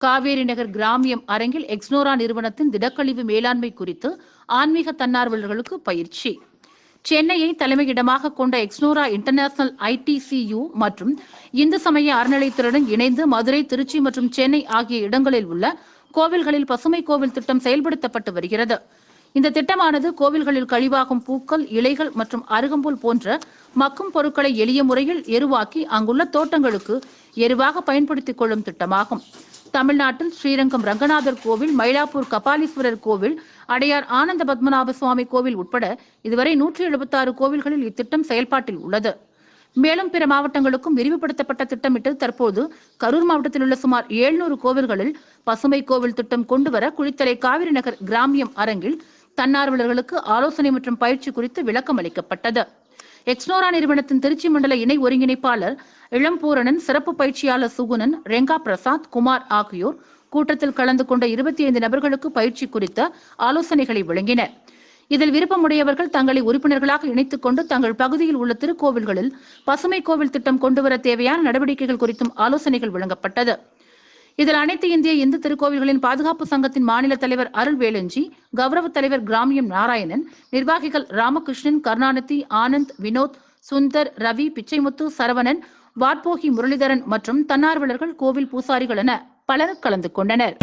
காவேரி நகர் கிராமியம் அரங்கில் எக்ஸ்னோரா நிறுவனத்தின் திடக்கழிவு மேலாண்மை குறித்து ஆன்மீக தன்னார்வலர்களுக்கு பயிற்சி. சென்னையை தலைமையிடமாக கொண்ட எக்ஸ்னோரா இன்டர்நேஷனல் ஐடிசியு மற்றும் இந்து சமய அறநிலைத்துறையுடன் இணைந்து மதுரை திருச்சி மற்றும் சென்னை ஆகிய இடங்களில் உள்ள கோவில்களில் பசுமை கோவில் திட்டம் செயல்படுத்தப்பட்டு வருகிறது. இந்த திட்டமானது கோவில்களில் கழிவாகும் பூக்கள் இலைகள் மற்றும் அருகம்புல் போன்ற மக்கும் பொருட்களை எளிய முறையில் எருவாக்கி அங்குள்ள தோட்டங்களுக்கு எருவாக பயன்படுத்திக் கொள்ளும் திட்டமாகும். தமிழ்நாட்டில் ஸ்ரீரங்கம் ரங்கநாதர் கோவில் மயிலாப்பூர் கபாலீஸ்வரர் கோவில் அடையார் ஆனந்த பத்மநாப சுவாமி கோவில் உட்பட இதுவரை நூற்றி எழுபத்தாறு கோவில்களில் இத்திட்டம் செயல்பாட்டில் உள்ளது. மேலும் பிற மாவட்டங்களுக்கும் விரிவுபடுத்தப்பட்ட திட்டமிட்டு தற்போது கரூர் மாவட்டத்தில் உள்ள சுமார் 700 கோவில்களில் பசுமை கோவில் திட்டம் கொண்டுவர குளித்தலை காவிரி நகர் கிராமியம் அரங்கில் தன்னார்வலர்களுக்கு ஆலோசனை மற்றும் பயிற்சி குறித்து விளக்கம் அளிக்கப்பட்டது எக்ஸ்னோரா நிறுவனத்தின் திருச்சி மண்டல இணை ஒருங்கிணைப்பாளர் இளம்பூரணன் சிறப்பு பயிற்சியாளர் சுகுணன் ரெங்கா பிரசாத் குமார் ஆகியோர் கூட்டத்தில் கலந்து கொண்ட இருபத்தி ஐந்து நபர்களுக்கு பயிற்சி குறித்த ஆலோசனைகளை வழங்கினர். இதில் விருப்பமுடையவர்கள் தங்களை உறுப்பினர்களாக இணைத்துக் கொண்டு தங்கள் பகுதியில் உள்ள திருக்கோவில்களில் பசுமை கோவில் திட்டம் கொண்டுவர தேவையான நடவடிக்கைகள் குறித்தும் ஆலோசனைகள் வழங்கப்பட்டது. இதில் அனைத்து இந்திய இந்து திருக்கோவில்களின் பாதுகாப்பு சங்கத்தின் மாநில தலைவர் அருள் வேலஞ்சி கௌரவ தலைவர் கிராமியம் நாராயணன் நிர்வாகிகள் ராமகிருஷ்ணன் கருணாநிதி ஆனந்த் வினோத் சுந்தர் ரவி பிச்சைமுத்து சரவணன் வாட்போகி முரளிதரன் மற்றும் தன்னார்வலர்கள் கோவில் பூசாரிகள் என பலர் கலந்து கொண்டனர்.